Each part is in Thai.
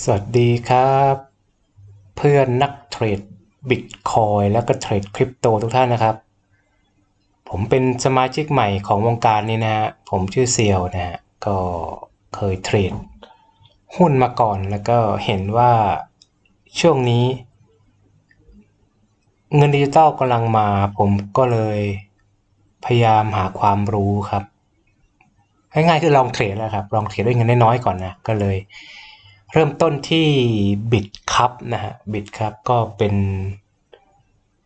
สวัสดีครับ เพื่อนนักเทรดบิตคอยแล้วก็เทรดคริปโตทุกท่านนะครับ ผมเป็นสมาชิกใหม่ของวงการนี้นะฮะผมชื่อเซียวนะฮะก็เคยเทรดหุ้นมาก่อนแล้วก็เห็นว่าช่วงนี้ เงินดิจิตอลกำลังมาผมก็เลยพยายามหาความรู้ครับง่ายๆคือลองเทรดแล้วครับลองเทรดด้วยเงินน้อยๆก่อนนะก็เลย เริ่มต้นที่บิตคัพนะฮะบิตคัพก็เป็น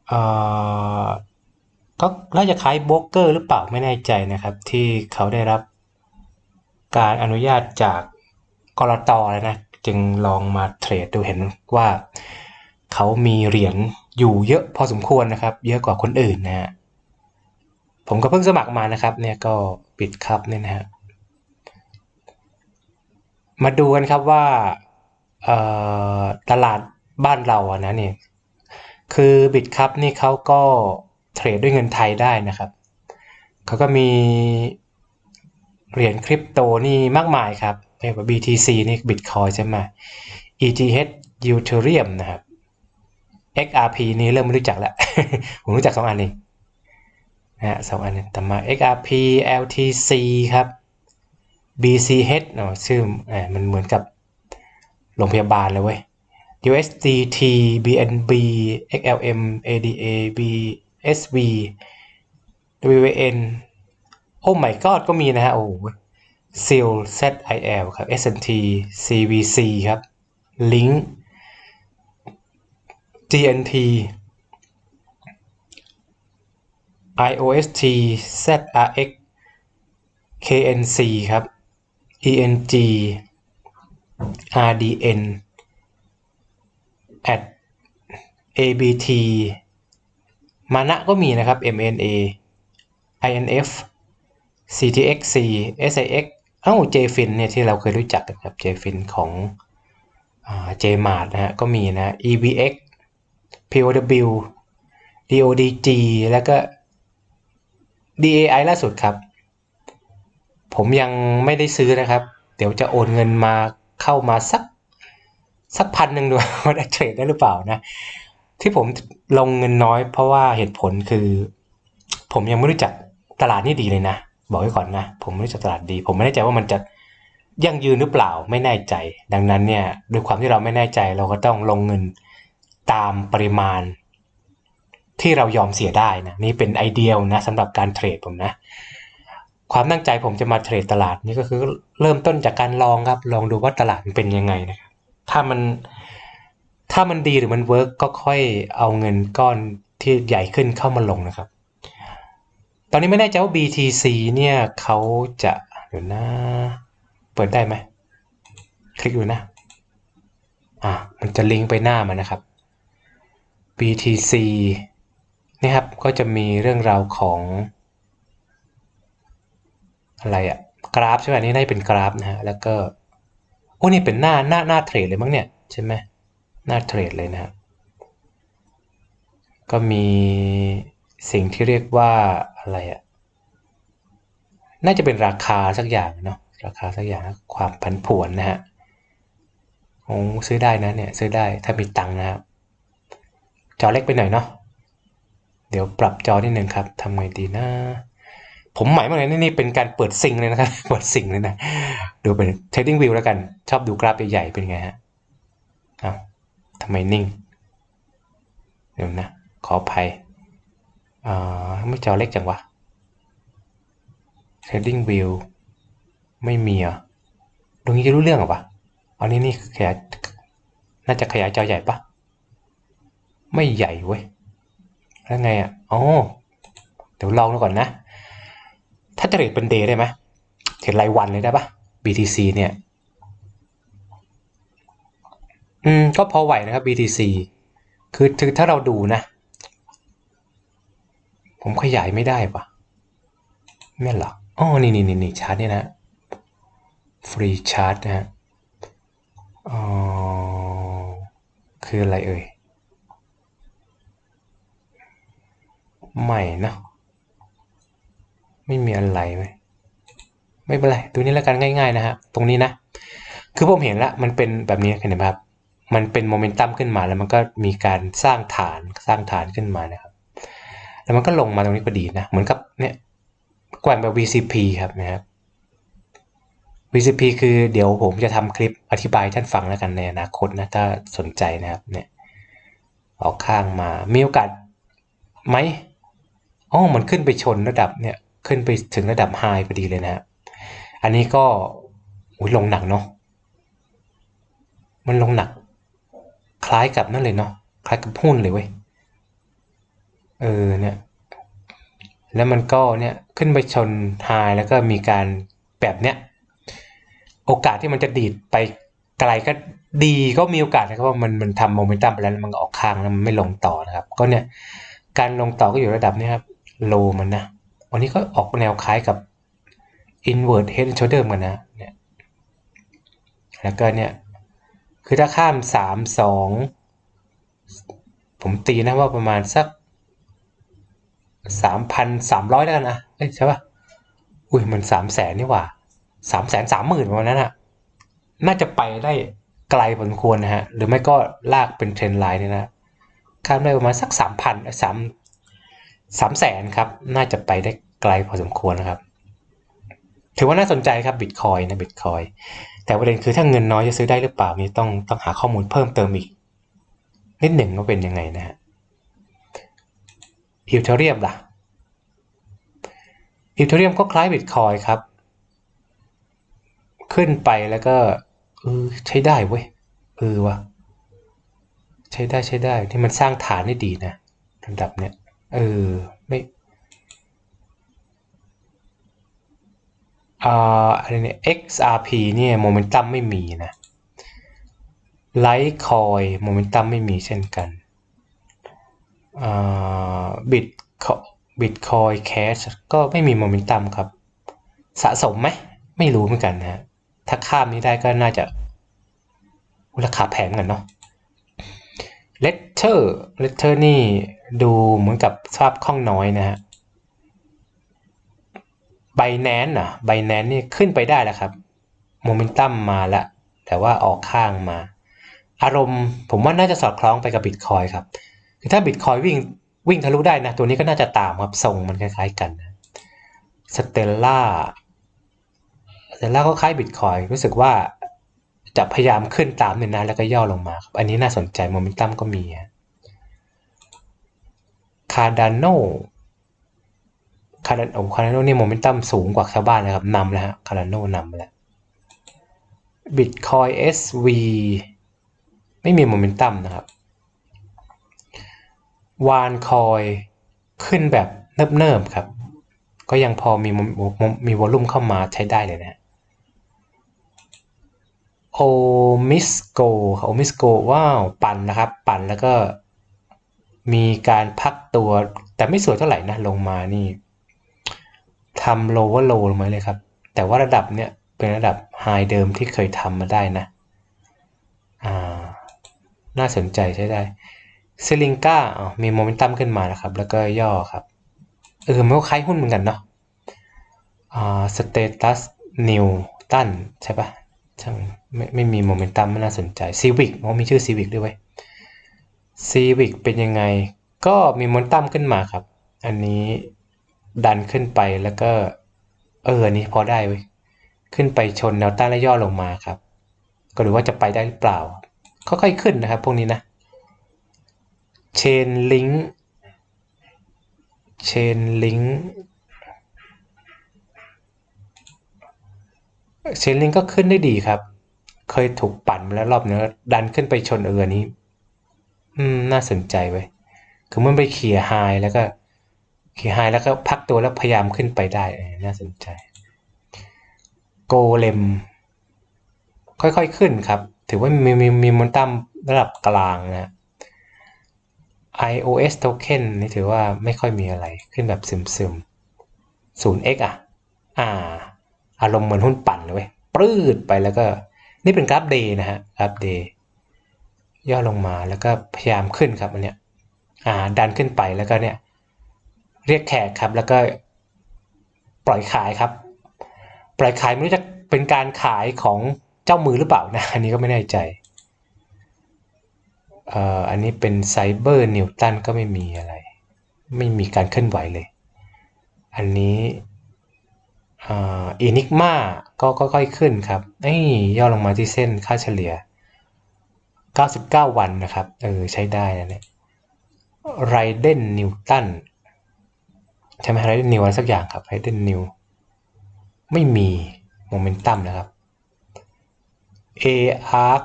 เอ่อก็น่าจะคล้ายโบรกเกอร์หรือเปล่าไม่แน่ใจนะครับ ที่เขาได้รับการอนุญาตจากกรตเลยนะ จึงลองมาเทรดดูเห็นว่าเขามีเหรียญอยู่เยอะพอสมควรนะครับ เยอะกว่าคนอื่นนะฮะผมก็เพิ่งสมัครมานะครับ เนี่ยก็บิตคัพเนี่ยนะฮะ มาดูกันครับว่าตลาดบ้านเราอะนะเนี่ยคือบิตคัพนี่เขาก็เทรดด้วยเงินไทยได้นะครับเขาก็มีเหรียญคริปโตนี่มากมายครับเรียกว่า BTC นี่บิตคอยใช่ไหม ETH Ethereum นะครับ XRP นี่เริ่มไม่รู้จักแล้ว ผมรู้จักสองอันเองนะฮะสองอันนี้ต่อมา XRP LTC ครับ BCH เนาะชื่อมันเหมือนกับโรงพยาบาลเลยเว้ย USDT BNB XLM ADA BSV WN โอ้ my god ก็มีนะฮะ โอ้ SEAL ZIL ครับ SNT CVC ครับ Link GNT IOST ZRX KNC ครับ ENG RDN at ABT มานะก็มีนะครับ MNA INF CTXC SIX เอ้า JFIN เนี่ยที่เราเคยรู้จักกันครับ JFIN ของอ่า JMart นะฮะก็มีนะ EBX POW DODG แล้วก็ DAI ล่าสุดครับ ผมยังไม่ได้ซื้อนะครับ เดี๋ยวจะโอนเงินมาเข้ามาสักสักพันหนึ่งดูว่าได้เทรดได้หรือเปล่านะ ที่ผมลงเงินน้อย เพราะว่าเหตุผลคือ ผมยังไม่รู้จักตลาดนี่ดีเลยนะ บอกไว้ก่อนนะ ผมไม่รู้จักตลาดดี ผมไม่แน่ใจว่ามันจะยั่งยืนหรือเปล่าไม่แน่ใจ ดังนั้นเนี่ยด้วยความที่เราไม่แน่ใจเราก็ต้องลงเงินตามปริมาณ ที่เรายอมเสียได้นะนี่เป็นไอเดียนะสำหรับการเทรดผมนะ ความตั้งใจผมจะมาเทรดตลาดนี่ก็คือเริ่มต้นจากการลองครับ ลองดูว่าตลาดมันเป็นยังไงนะครับ ถ้ามันถ้ามันดีหรือมันเวิร์กก็ค่อยเอาเงินก้อนที่ใหญ่ขึ้นเข้ามาลงนะครับ ตอนนี้ไม่แน่ใจว่า BTC เนี่ยเขาจะเดี๋ยวนะ เปิดได้ไหม คลิกดูนะ อะมันจะลิงก์ไปหน้ามันนะครับ BTC นี่ครับก็จะมีเรื่องราวของ อะไรอะกราฟใช่ไหมนี่น่าจะเป็นกราฟนะฮะแล้วก็โอ้นี่เป็นหน้าหน้าหน้าเทรดเลยมั้งเนี่ยใช่ไหมหน้าเทรดเลยนะฮะก็มีสิ่งที่เรียกว่าอะไรอะน่าจะเป็นราคาสักอย่างเนาะราคาสักอย่างความผันผวนนะฮะโอ้ซื้อได้นะเนี่ยซื้อได้ถ้ามีตังค์นะครับจอเล็กไปหน่อยเนาะเดี๋ยวปรับจอนิดนึงครับทำไงดีนะ ผมหมายมาเลยนี่นี่เป็นการเปิดซิงเลยนะครับ เปิดซิงเลยนะ ดูเป็น trading view แล้วกัน ชอบดูกราฟใหญ่ๆ เป็นไงฮะอ้าวทำไมนิ่ง เดี๋ยวนะ ขออภัยอ่าไม่จอเล็กจังวะ trading view ไม่มีอะตรงนี้จะรู้เรื่องหรอวะอันนี้นี่ขยาย น่าจะขยายจอใหญ่ปะ ไม่ใหญ่เว้ย แล้วไงอะ อ๋อ เดี๋ยวลองดูก่อนนะ ถ้าจะเทรดเป็นเดย์ได้ไหมเทรดรายวันเลยได้ปะ BTC เนี่ย อืม ก็พอไหวนะครับ BTC คือคือถ้าเราดูนะ ผมขยายไม่ได้ปะไม่หรออ๋อ นี่นี่นี่นี่ชาร์ตนี่นะ ฟรีชาร์ตนะฮะอ๋อ คืออะไรเอ่ย ใหม่นะ ไม่มีอะไรไหมไม่เป็นไรตัวนี้แล้วกันง่าย ๆ นะฮะตรงนี้นะ คือผมเห็นละมันเป็นแบบนี้เห็นไหมครับ มันเป็นโมเมนตัมขึ้นมาแล้วมันก็มีการสร้างฐานสร้างฐานขึ้นมานะครับ แล้วมันก็ลงมาตรงนี้พอดีนะ เหมือนกับเนี่ยแกว่งแบบ VCP ครับนะครับ VCP คือเดี๋ยวผมจะทำคลิปอธิบายท่านฟังแล้วกันในอนาคตนะถ้าสนใจนะครับเนี่ยออกข้างมามีโอกาสไหมอ๋อมันขึ้นไปชนระดับเนี่ย ขึ้นไปถึงระดับไฮพอดีเลยนะครับอันนี้ก็อุ๊ยลงหนักเนาะมันลงหนัก คล้ายกับนั่นเลยเนาะคล้ายกับหุ้นเลยเว้ยเออเนี่ยแล้วมันก็เนี่ยขึ้นไปชนไฮแล้วก็มีการแบบเนี้ยโอกาสที่มันจะดีดไปไกลก็ดีก็มีโอกาสนะครับว่ามันมันทำโมเมนตัมไปแล้วมันออกข้างแล้วมันไม่ลงต่อนะครับ ก็เนี่ยการลงต่อก็อยู่ระดับนี้ครับโลมันนะ วันนี้ก็ออกแนวคล้ายกับ invert head and shoulder เหมือนกันนะเนี่ยแล้วก็เนี่ย คือถ้าข้ามสามสองผมตีนะว่าประมาณสักสามพันสามร้อยแล้วกันนะเอ้ยใช่ป่ะอุ้ยมันสามแสนนี่หว่าสามแสนสามหมื่นประมาณนั้นอะน่าจะไปได้ไกลพอสมควรนะฮะ หรือไม่ก็ลากเป็นเทรนไลน์เนี่ยนะข้ามได้ประมาณสักสามพันสามสามแสนครับ น่าจะไปได้ ไกลพอสมควรนะครับ ถือว่าน่าสนใจครับบิตคอยนะบิตคอยแต่ประเด็นคือถ้าเงินน้อยจะซื้อได้หรือเปล่านี่ต้องต้องหาข้อมูลเพิ่มเติมอีก นิดหนึ่งว่าเป็นยังไงนะฮะอีเทเรียมล่ะอีเทเรียมก็คล้ายบิตคอยครับ ขึ้นไปแล้วก็เออใช้ได้เว้ยเออวะใช้ได้ใช้ได้ที่มันสร้างฐานได้ดีนะระดับเนี้ยเออไม่ อ่าอะไรเนี่ย XRP เนี่ยโมเมนตัมไม่มีนะไลท์คอยโมเมนตัมไม่มีเช่นกันบิตบิตคอยแคชก็ไม่มีโมเมนตัมครับ สะสมไหม ไม่รู้เหมือนกันนะฮะถ้าข้ามนี้ได้ก็น่าจะราคาแพงกันเนาะเลตเตอร์เลตเตอร์นี่ดูเหมือนกับสภาพคล่องน้อยนะฮะ ไบแนนอะไบแนนนี่ขึ้นไปได้แล้วครับโมเมนตัมมาล้วแต่ว่าออกข้างมา อารมณ์ผมว่าน่าจะสอดคล้องไปกับบิตคอยครับคือถ้าบิตคอยวิ่งวิ่งทะลุได้นะ ตัวนี้ก็น่าจะตามครับทรงมันคล้ายๆกันสเตลล่าสเตลล่าก็คล้ายบิตคอยรู้สึกว่าจะพยายามขึ้นตามเนี่ยนะแล้วก็ย่อลงมาครับอันนี้น่าสนใจโมเมนตัมก็มีคาร์ดานโน คาร์ดานโอคาร์ดานโนนี่โมเมนตัมสูงกว่าชาวบ้านนะครับนำแล้วฮะคาร์ดานโนนำแล้วบิตคอย SV ไม่มีโมเมนตัมนะครับวานคอยขึ้นแบบเนิบๆครับ ก็ยังพอมีมีวอลลุ่มเข้ามาใช้ได้เลยนะโอมิสโกโอมิสโกว้าว ปั่นนะครับ ปั่นแล้วก็มีการพักตัวแต่ไม่สวยเท่าไหร่นะ ลงมานี่ ทำโลว่าโลลงมาเลยครับ แต่ว่าระดับเนี้ยเป็นระดับไฮเดิมที่เคยทำมาได้นะ อ่า น่าสนใจใช้ได้ซิลิงก้าอ๋อมีโมเมนตัมขึ้นมานะครับ แล้วก็ย่อครับ เออ มันก็คล้ายหุ้นเหมือนกันเนาะ อ่า สเตตัสนิวตันใช่ปะช่างไม่ไม่มีโมเมนตัมไม่น่าสนใจซีวิกอ๋อมีชื่อซีวิกด้วยเว้ยซีวิกเป็นยังไง ก็มีโมเมนตัมขึ้นมาครับ อันนี้ ดันขึ้นไปแล้วก็ เอออันนี้พอได้เว้ยขึ้นไปชนแนวต้านและย่อลงมาครับ ก็หรือว่าจะไปได้หรือเปล่า ค่อยๆขึ้นนะครับ พวกนี้นะเชนลิงเชนลิงเชนลิงก็ขึ้นได้ดีครับ เคยถูกปั่นมาแล้วรอบนึงดันขึ้นไปชนเออนี้ อืม น่าสนใจไว้ คือมันไปเขี่ยไฮแล้วก็ เขี่ยไฮแล้วก็พักตัวแล้วพยายามขึ้นไปได้ น่าสนใจ โกเลม ค่อยๆขึ้นครับ ถือว่ามีมีมีมอนตัมระดับกลางนะ iOS token นี่ถือว่าไม่ค่อยมีอะไรขึ้นแบบซึมๆ 0x อะ อ่า อารมณ์เหมือนหุ้นปั่นเลย ปลื้ดไปแล้วก็ นี่เป็นกราฟเดย์นะฮะ กราฟเดย์ย่อลงมาแล้วก็พยายามขึ้นครับอันเนี้ย อ่า ดันขึ้นไปแล้วก็เนี่ย เรียกแขกครับ แล้วก็ปล่อยขายครับ ปล่อยขายไม่รู้จะเป็นการขายของเจ้ามือหรือเปล่านะ อันนี้ก็ไม่แน่ใจเอ่ออันนี้เป็นไซเบอร์นิวตันก็ไม่มีอะไร ไม่มีการเคลื่อนไหวเลย อันนี้อ่าอินิกมาก็ค่อยๆขึ้นครับนี่ย่อลงมาที่เส้นค่าเฉลี่ย 99 วันนะครับ เออ ใช้ได้นะเนี่ยไรเดนนิวตัน ใช่ไหมไรเดนนิวอะไรสักอย่างครับไรเดนนิวไม่มีโมเมนตัมนะครับ AR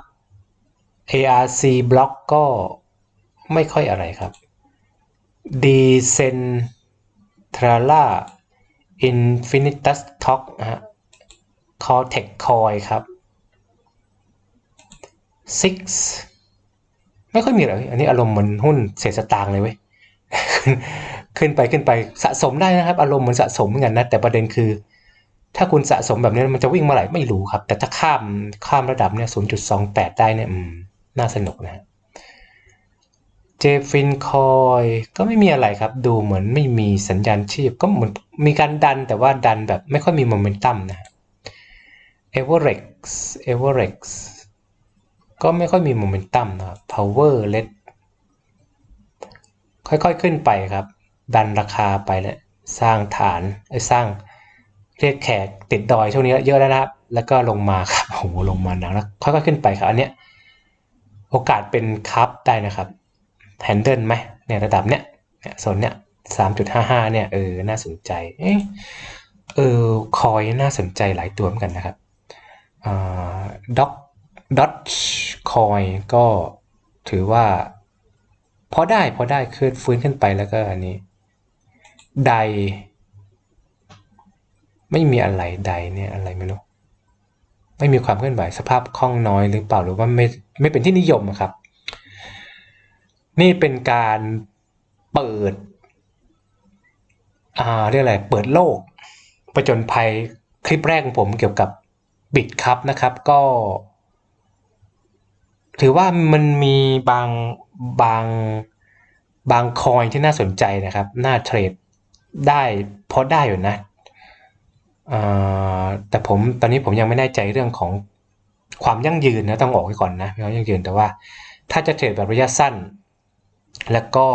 ARC บล็อกก็ไม่ค่อยอะไรครับ Decentrala Infinitus Talk นะฮะ Cortex Coin ครับ Six ไม่ค่อยมีเลยอันนี้อารมณ์เหมือนหุ้นเศษสตางค์เลยเว้ย ขึ้นไปขึ้นไปสะสมได้นะครับ อารมณ์เหมือนสะสมเหมือนกันนะแต่ประเด็นคือ ถ้าคุณสะสมแบบนี้มันจะวิ่งเมื่อไหร่ไม่รู้ครับ แต่ถ้าข้ามข้ามระดับเนี่ย 0.28 ได้เนี่ยน่าสนุกนะเจฟินคอยก็ไม่มีอะไรครับ ดูเหมือนไม่มีสัญญาณชีพ ก็เหมือนมีการดันแต่ว่าดันแบบไม่ค่อยมีโมเมนตัมนะเอเวอร์เร็กซ์เอเวอร์เร็กซ์ก็ไม่ค่อยมีโมเมนตัมนะครับ power let ค่อยๆขึ้นไปครับ ดันราคาไปแล้วสร้างฐานไอ้สร้างเรียกแขกติดดอยช่วงนี้เยอะแล้วนะครับ แล้วก็ลงมาครับโอ้โหลงมาหนักแล้วค่อยๆขึ้นไปครับ อันเนี้ยโอกาสเป็นคัพได้นะครับแฮนเดิลไหมเนี่ยระดับเนี้ยเนี่ยโซนเนี้ยสามจุดห้าห้าเนี่ยเออน่าสนใจเออเออคอยน่าสนใจหลายตัวเหมือนกันนะครับด็อกดอทคอยก็ถือว่าพอได้พอได้ขึ้นฟื้นขึ้นไปแล้วก็อันนี้ ไดไม่มีอะไรไดเนี่ยอะไรไม่รู้ไม่มีความเคลื่อนไหวสภาพคล่องน้อยหรือเปล่าหรือว่าไม่ไม่เป็นที่นิยมครับ นี่เป็นการเปิดอ่าเรียกอะไรเปิดโลกประจนภัยคลิปแรกของผมเกี่ยวกับบิตครับนะครับก็ ถือว่ามันมีบางบางบางคอยที่น่าสนใจนะครับ น่าเทรด ได้พอได้อยู่นะแต่ผมตอนนี้ผมยังไม่แน่ใจเรื่องของความยั่งยืนนะต้องออกไว้ก่อนนะความยั่งยืนแต่ว่า ถ้าจะเทรดแบบระยะสั้น แล้วก็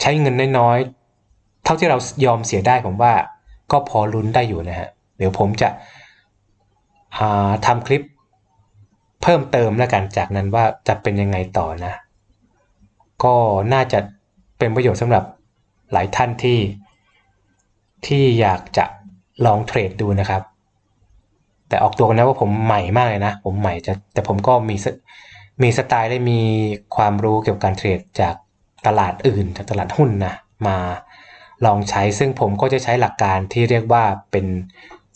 ใช้เงินน้อยๆเท่าที่เรายอมเสียได้ผมว่าก็พอลุ้นได้อยู่นะฮะเดี๋ยวผมจะทำคลิปเพิ่มเติมแล้วกันจากนั้นว่าจะเป็นยังไงต่อนะ ก็น่าจะเป็นประโยชน์สำหรับหลายท่านที่ ที่อยากจะลองเทรดดูนะครับ แต่ออกตัวกันนะว่าผมใหม่มากเลยนะ ผมใหม่จะแต่ผมก็มีมีสไตล์ได้มีความรู้เกี่ยวกับการเทรดจากตลาดอื่นจากตลาดหุ้นนะมาลองใช้ซึ่งผมก็จะใช้หลักการที่เรียกว่าเป็น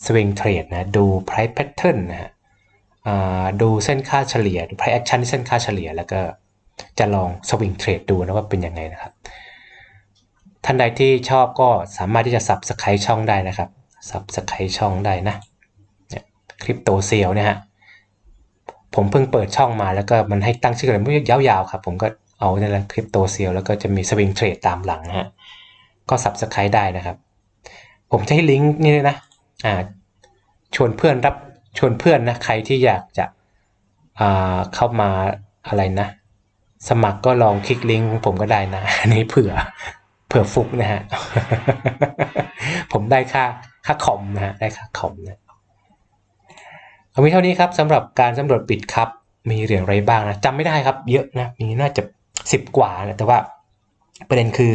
swing trade นะดู price pattern นะฮะดูเส้นค่าเฉลี่ย price action เส้นค่าเฉลี่ย แล้วก็จะลอง swing trade ดูนะว่าเป็นยังไงนะครับ ท่านใดที่ชอบก็สามารถที่จะ subscribe ช่องได้นะครับซับสไครช่องได้นะคริปโตเซียวเนี่ยฮะผมเพิ่งเปิดช่องมาแล้วก็มันให้ตั้งชื่ออะไรไม่ยาวๆครับ ผมก็เอาเนี่ยแหละคริปโตเซียวแล้วก็จะมีสวิงเทรดตามหลังฮะก็สับสไครได้นะครับ ผมจะให้ลิงก์นี่นะอ่าชวนเพื่อนรับชวนเพื่อนนะใครที่อยากจะอ่าเข้ามาอะไรนะ สมัครก็ลองคลิกลิงก์ผมก็ได้นะอันนี้เผื่อ เผื่อฟุกนะฮะ ผมได้ค่าค่าคอมนะฮะ ได้ค่าคอมนะเอามีเท่านี้ครับสำหรับการสำรวจปิดครับ มีเหรียญอะไรบ้างนะจำไม่ได้ครับ เยอะนะ มีน่าจะสิบกว่านะแต่ว่าประเด็นคือ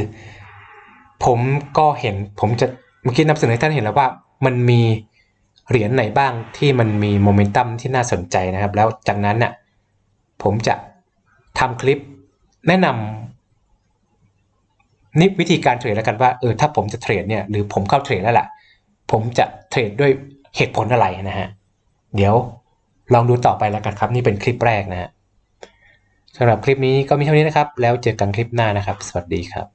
ผมก็เห็นผมจะเมื่อกี้นำเสนอให้ท่านเห็นแล้วว่า มันมีเหรียญไหนบ้างที่มันมีโมเมนตัมที่น่าสนใจนะครับ แล้วจากนั้นน่ะผมจะทำคลิปแนะนำ นี่วิธีการเทรดแล้วกันว่าเออถ้าผมจะเทรดเนี่ยหรือผมเข้าเทรดแล้วล่ะ ผมจะเทรดด้วยเหตุผลอะไรนะฮะเดี๋ยวลองดูต่อไปแล้วกันครับ นี่เป็นคลิปแรกนะฮะสำหรับคลิปนี้ก็มีเท่านี้นะครับ แล้วเจอกันคลิปหน้านะครับ สวัสดีครับ